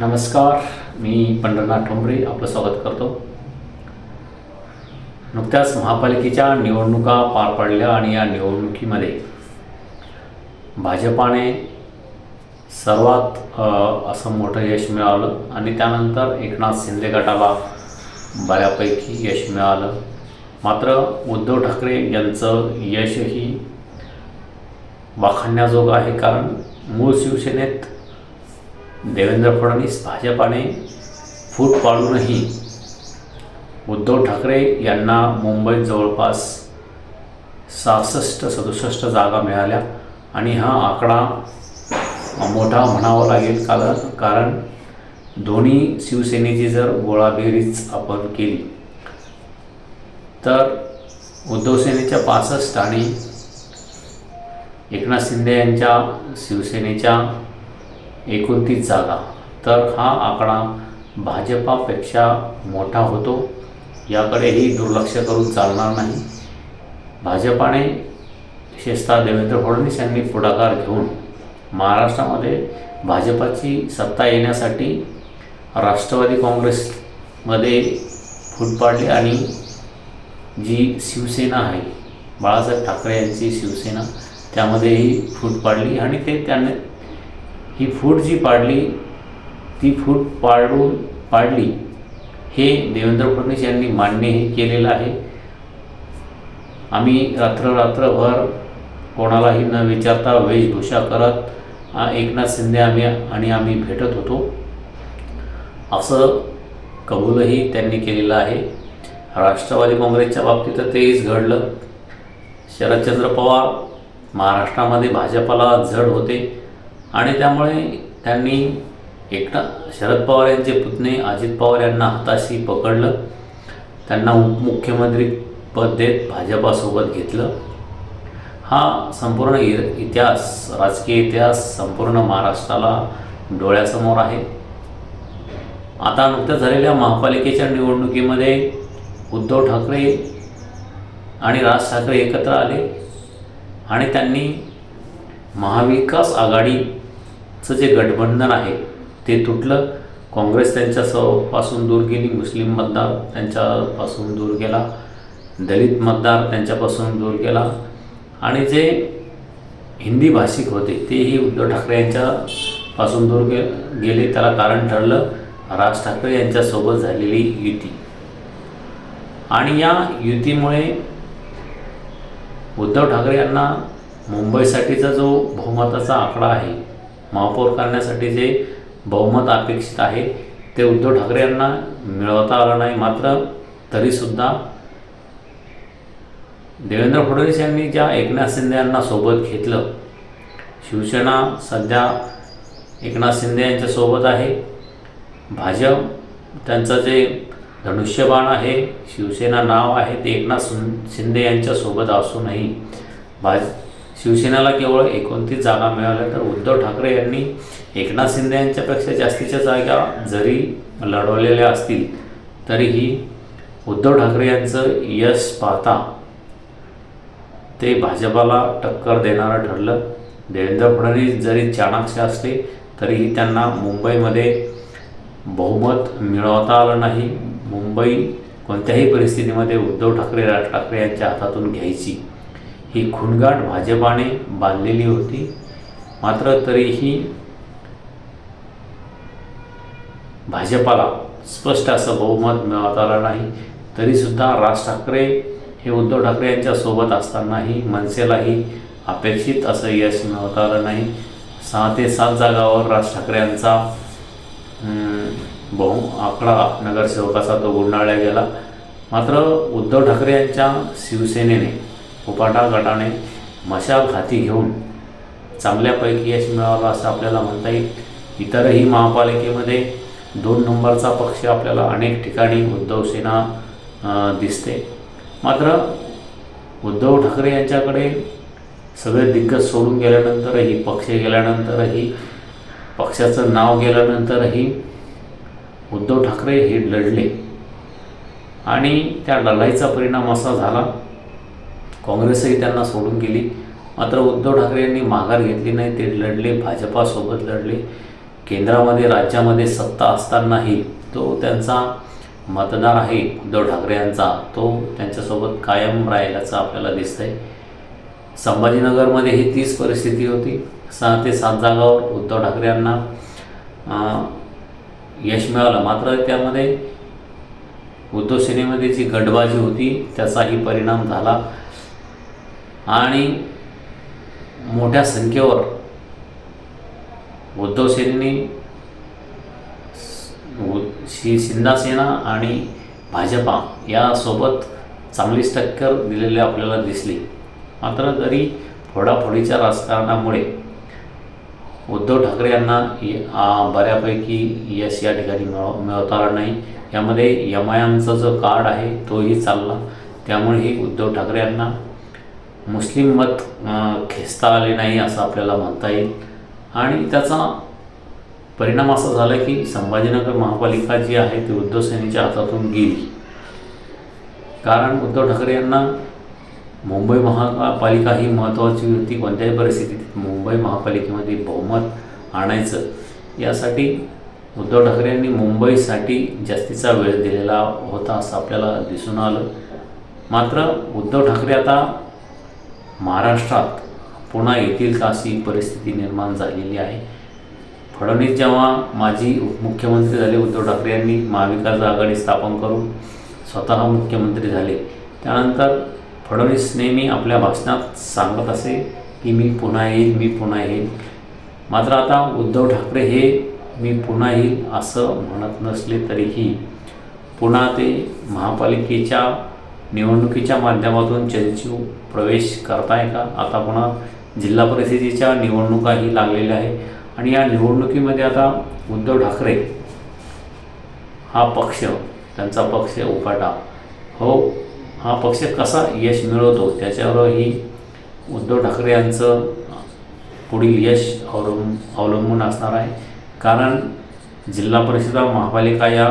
नमस्कार मी पंढरनाथ ठोंबरे आपलं स्वागत करतो. नुकत्याच महापालिकेच्या निवडणुका पार पडल्या आणि या निवडणुकीमध्ये भाजपाने सर्वात असं मोठं यश मिळालं आणि त्यानंतर एकनाथ शिंदे गटाला बऱ्यापैकी यश मिळालं. मात्र उद्धव ठाकरे यांचं यशही वाखाणण्याजोगं आहे कारण मूळ शिवसेनेत देवेंद्र फडणवीस भाजपाने फूट पाडूनही उद्धव ठाकरे यांना मुंबईत जवळपास सहासष्ट सदुसष्ट जागा मिळाल्या. आणि हा आकडा मोठा म्हणावा लागेल कारण कारण दोन्ही शिवसेनेची जर गोळाबेरीज आपण केली तर उद्धव सेनेच्या पासष्ट आणि एकनाथ शिंदे यांच्या शिवसेनेच्या एकोणतीस जागा. तर हा आकडा भाजपापेक्षा मोठा होतो. याकडेही दुर्लक्ष करून चालणार नाही. भाजपाने विशेषतः देवेंद्र फडणवीस यांनी पुढाकार घेऊन महाराष्ट्रामध्ये भाजपाची सत्ता येण्यासाठी राष्ट्रवादी काँग्रेसमध्ये फूट पाडली आणि जी शिवसेना आहे बाळासाहेब ठाकरे यांची शिवसेना त्यामध्येही फूट पाडली आणि ते त्याने ही फूट जी पाडली ती फूट पाडून पाडली हे देवेंद्र फडणवीस यांनी मान्य केलेलं आहे. आम्ही रात्ररात्रभर कोणालाही न विचारता वेशभूषा करत एकनाथ शिंदे आम्ही आणि आम्ही भेटत होतो. असं कबूलही त्यांनी केलेलं आहे. राष्ट्रवादी काँग्रेसच्या बाबतीत तर तेच घडलं. शरदचंद्र पवार महाराष्ट्रामध्ये भाजपाला जड होते. आणि त्यामुळे त्यांनी एकटा शरद पवार यांचे पुतणे अजित पवार यांना हाताशी पकडलं. त्यांना उपमुख्यमंत्री पद देत भाजपासोबत घेतलं. हा संपूर्ण इ इतिहास राजकीय इतिहास संपूर्ण महाराष्ट्राला डोळ्यासमोर आहे. आता नुकत्याच झालेल्या महापालिकेच्या निवडणुकीमध्ये उद्धव ठाकरे आणि राज ठाकरे एकत्र आले. आणि त्यांनी महाविकास आघाडी चं जे गठबंधन आहे ते तुटलं. काँग्रेस त्यांच्यापासून दूर गेली मुस्लिम मतदार त्यांच्यापासून दूर गेला दलित मतदार त्यांच्यापासून दूर गेला. आणि जे हिंदी भाषिक होते तेही उद्धव ठाकरे यांच्यापासून दूर गे गेले. त्याला कारण ठरलं राज ठाकरे यांच्यासोबत झालेली युती. आणि या युतीमुळे उद्धव ठाकरे यांना मुंबईसाठीचा जो बहुमताचा आकडा आहे महापौर करण्यासाठी जे बहुमत अपेक्षित आहे ते उद्धव ठाकरे यांना मिळवता आलं नाही मात्र तरीसुद्धा देवेंद्र फडणवीस यांनी ज्या एकनाथ शिंदे यांना सोबत घेतलं शिवसेना सध्या एकनाथ शिंदे यांच्यासोबत आहे भाजप त्यांचं जे धनुष्यबाण आहे शिवसेना नाव आहे ते एकनाथ शिंदे यांच्यासोबत असूनही भाज शिवसेनेला केवळ एकोणतीस जागा मिळाल्या तर उद्धव ठाकरे यांनी एकनाथ शिंदे यांच्यापेक्षा जास्तीच्या जागा जरी लढवलेल्या असतील तरीही उद्धव ठाकरे यांचं यश पाहता ते भाजपाला टक्कर देणारं ठरलं. देवेंद्र फडणवीस जरी चाणाक्ष असले तरीही त्यांना मुंबईमध्ये बहुमत मिळवता आलं नाही. मुंबई कोणत्याही परिस्थितीमध्ये उद्धव ठाकरे राज ठाकरे यांच्या हातातून घ्यायची. ही खुणगाट भाजपाने बांधलेली होती. मात्र तरीही भाजपाला स्पष्ट असं बहुमत मिळवता आलं नाही. तरीसुद्धा राज ठाकरे हे उद्धव ठाकरे यांच्या सोबत असतानाही मनसेलाही अपेक्षित असं यश मिळवता आलं नाही. सहा ते सात जागावर राज ठाकरे यांचा बहु आकडा नगरसेवकाचा तो गुंडाळला गेला. मात्र उद्धव ठाकरे यांच्या शिवसेनेने उपाटा गटाने मशाल हाती घेऊन चांगल्यापैकी यश मिळालं असं आपल्याला म्हणता येईल. इतरही महापालिकेमध्ये दोन नंबरचा पक्ष आपल्याला अनेक ठिकाणी उद्धव सेना दिसते. मात्र उद्धव ठाकरे यांच्याकडे सगळे दिग्गज सोडून गेल्यानंतरही पक्ष गेल्यानंतरही पक्षाचं नाव गेल्यानंतरही उद्धव ठाकरे हे लढले. आणि त्या लढाईचा परिणाम असा झाला काँग्रेसही त्यांना सोडून गेली. मात्र उद्धव ठाकरे यांनी माघार घेतली नाही ते लढले भाजपासोबत लढले. केंद्रामध्ये राज्यामध्ये सत्ता असतानाही तो त्यांचा मतदार आहे उद्धव ठाकरे यांचा. तो त्यांच्यासोबत कायम राहिल्याचं आपल्याला दिसतंय. संभाजीनगरमध्ये ही तीच परिस्थिती होती. सहा ते सात जागावर उद्धव ठाकरे यांना यश मिळालं. मात्र त्यामध्ये उद्धव सेनेमध्ये जी गटबाजी होती त्याचाही परिणाम झाला. आणि मोठ्या संख्येवर उद्धवसेनी सेनेने उ- शि आणि भाजपा यासोबत चांगलीच टक्कर दिलेली आपल्याला दिसली. मात्र तरी फोडाफोडीच्या राजकारणामुळे उद्धव ठाकरे यांना बऱ्यापैकी यश या ठिकाणी मिळव मिळवता आलं नाही. यामध्ये यमायांचा आय एमचा जो कार्ड आहे तोही चालला. त्यामुळेही उद्धव ठाकरे यांना मुस्लिम मत खेचता आले नाही असं आपल्याला म्हणता येईल. आणि त्याचा परिणाम असा झाला की संभाजीनगर महापालिका जी आहे ती उद्धव सेनेच्या हातातून गेली. कारण उद्धव ठाकरे यांना मुंबई महापालिका ही महत्त्वाची होती. कोणत्याही परिस्थितीत मुंबई महापालिकेमध्ये बहुमत आणायचं यासाठी उद्धव ठाकरे यांनी मुंबईसाठी जास्तीचा वेळ दिलेला होता असं आपल्याला दिसून आलं. मात्र उद्धव ठाकरे आता महाराष्ट्रात पुन्हा येतील का अशी परिस्थिती निर्माण झालेली आहे. फडणवीस जेव्हा माजी उपमुख्यमंत्री झाले उद्धव ठाकरे यांनी महाविकास आघाडी स्थापन करून स्वतः मुख्यमंत्री झाले. त्यानंतर फडणवीस नेहमी आपल्या भाषणात सांगत असे की मी पुन्हा येईल मी पुन्हा येईल मात्र आता उद्धव ठाकरे हे मी पुन्हा येईल असं म्हणत नसले तरीही पुन्हा ते महापालिकेच्या निवडणुकीच्या माध्यमातून चर्चेव प्रवेश करताय का? आता पुन्हा जिल्हा परिषदेच्या निवडणुकाही लागलेल्या आहे आणि या निवडणुकीमध्ये आता उद्धव ठाकरे हा पक्ष त्यांचा पक्ष उपाटा. हो हा पक्ष कसा यश मिळवतो? त्याच्यावरही उद्धव ठाकरे यांचं पुढील यश अवलंब अवलंबून असणार आहे. कारण जिल्हा परिषदा महापालिका या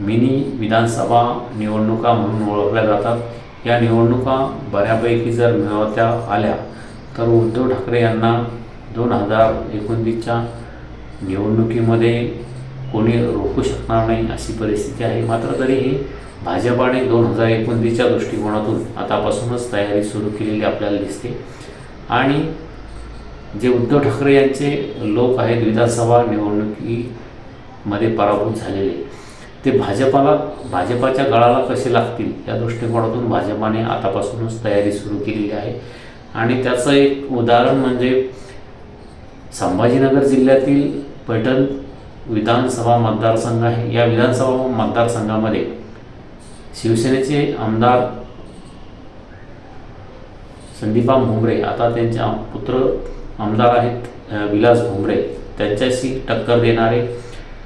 मिनी विधानसभा निवडणुका म्हणून ओळखल्या जातात. या निवडणुका बऱ्यापैकी जर मिळवत्या आल्या तर उद्धव ठाकरे यांना दोन हजार एकोणतीसच्या निवडणुकीमध्ये कोणी रोखू शकणार नाही अशी परिस्थिती आहे. मात्र तरीही भाजपाने दोन हजार एकोणतीसच्या दृष्टिकोनातून आतापासूनच तयारी सुरू केलेली आपल्याला दिसते. आणि जे उद्धव ठाकरे यांचे लोक आहेत विधानसभा निवडणुकीमध्ये पराभूत झालेले ते भाजपाला भाजपाच्या गळाला कसे लागतील या दृष्टिकोनातून भाजपाने आतापासूनच तयारी सुरू केलेली आहे. आणि त्याचं एक उदाहरण म्हणजे संभाजीनगर जिल्ह्यातील पैठण विधानसभा मतदारसंघ आहे. या विधानसभा मतदारसंघामध्ये शिवसेनेचे आमदार संदीपा भुमरे आता त्यांचे पुत्र आमदार आहेत विलास भुमरे त्यांच्याशी टक्कर देणारे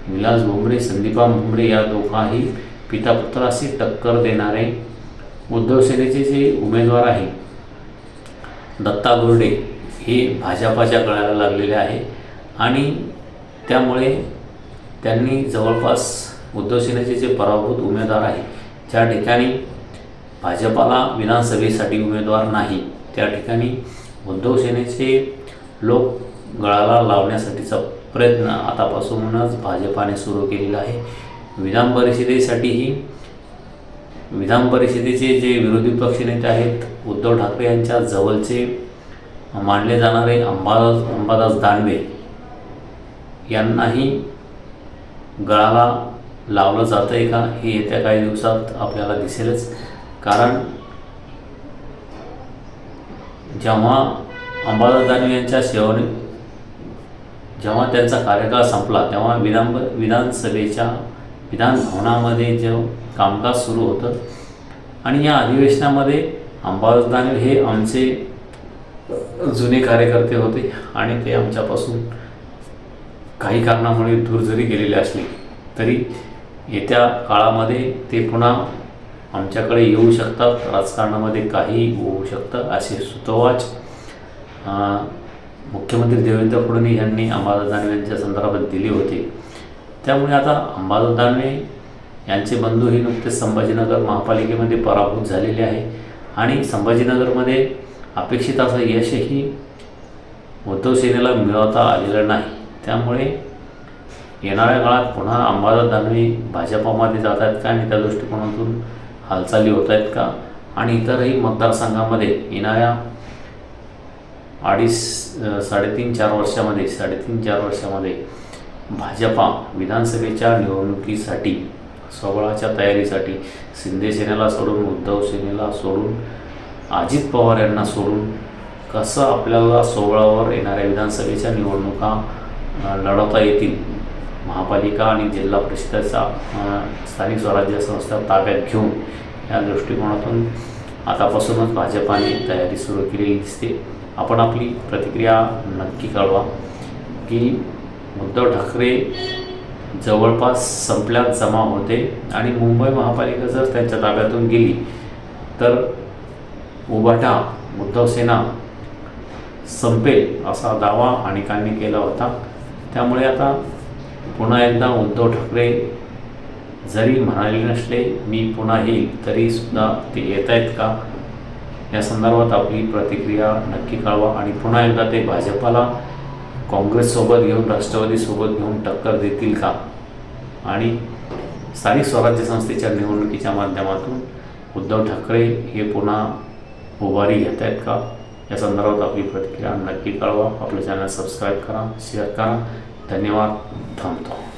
विलास भोंबरे संदीपा भोंबरे या दोघाही पिता पुत्राशी टक्कर देणारे उद्धव सेनेचे जे उमेदवार आहे दत्ता गुर्डे हे भाजपाच्या गळाला लागलेले आहे. आणि त्यामुळे त्यांनी जवळपास उद्धव सेनेचे जे पराभूत उमेदवार आहे ज्या ठिकाणी भाजपाला विधानसभेसाठी उमेदवार नाही त्या ठिकाणी उद्धव सेनेचे लोक गळाला लावण्यासाठीचा प्रयत्न आतापासूनच भाजपाने सुरू केलेला आहे. विधान परिषदेसाठीही विधान परिषदेचे जे विरोधी पक्षनेते आहेत उद्धव ठाकरे यांच्या जवळचे मानले जाणारे अंबादास अंबादास दानवे यांनाही गळाला लावलं जातं आहे का हे येत्या काही दिवसात आपल्याला दिसेलच. कारण जेव्हा अंबादास दानवे यांच्या शेवणी जेव्हा त्यांचा कार्यकाळ संपला तेव्हा विधान विधानसभेच्या विधान भवनामध्ये जे कामकाज सुरू होतं आणि या अधिवेशनामध्ये अंबादास दानवे हे आमचे जुने कार्यकर्ते होते आणि ते आमच्यापासून काही कारणामुळे दूर जरी गेलेले असले तरी येत्या काळामध्ये ते पुन्हा आमच्याकडे येऊ शकतात. राजकारणामध्ये काही होऊ शकतं असे सुतोवाच मुख्यमंत्री देवेंद्र फडणवीस यांनी अंबादास दानवे यांच्या संदर्भात दिले होते. त्यामुळे आता अंबादास दानवे यांचे बंधू हे नुकतेच संभाजीनगर महापालिकेमध्ये पराभूत झालेले आहे. आणि संभाजीनगरमध्ये अपेक्षित असं यशही उद्धव सेनेला मिळवता आलेलं नाही. त्यामुळे येणाऱ्या काळात पुन्हा अंबादास दानवे भाजपामध्ये जात आहेत का आणि त्या दृष्टिकोनातून हालचाली होत आहेत का? आणि इतरही मतदारसंघामध्ये येणाऱ्या अडीच साडेतीन चार वर्षामध्ये साडेतीन चार वर्षामध्ये भाजपा विधानसभेच्या निवडणुकीसाठी सोहळाच्या तयारीसाठी शिंदे सेनेला सोडून उद्धव सेनेला सोडून अजित पवार यांना सोडून कसं आपल्याला सोहळावर येणाऱ्या विधानसभेच्या निवडणुका लढवता येतील? महापालिका आणि जिल्हा परिषदेचा स्थानिक स्वराज्य संस्था ताब्यात घेऊन या दृष्टिकोनातून आतापासूनच भाजपाने तयारी सुरू केलेली दिसते. आपण आपली प्रतिक्रिया नक्की कळवा. की उद्धव ठाकरे जवळपास संपल्यात जमा होते आणि मुंबई महापालिका जर त्यांच्या ताब्यातून गेली तर उभाटा उद्धव सेना संपेल असा दावा अनेकांनी केला होता. त्यामुळे आता पुन्हा एकदा उद्धव ठाकरे जरी म्हणाले नसले मी पुन्हा येईल तरीसुद्धा ते येत आहेत का? या संदर्भात आपली प्रतिक्रिया नक्की कळवा आणि पुन्हा एकदा ते भाजपाला काँग्रेससोबत घेऊन राष्ट्रवादीसोबत घेऊन टक्कर देतील का? आणि स्थानिक स्वराज्य संस्थेच्या निवडणुकीच्या माध्यमातून उद्धव ठाकरे हे पुन्हा उभारी घेत आहेत का? या संदर्भात आपली प्रतिक्रिया नक्की कळवा. आपलं चॅनल सबस्क्राईब करा शेअर करा. धन्यवाद. थांबतो.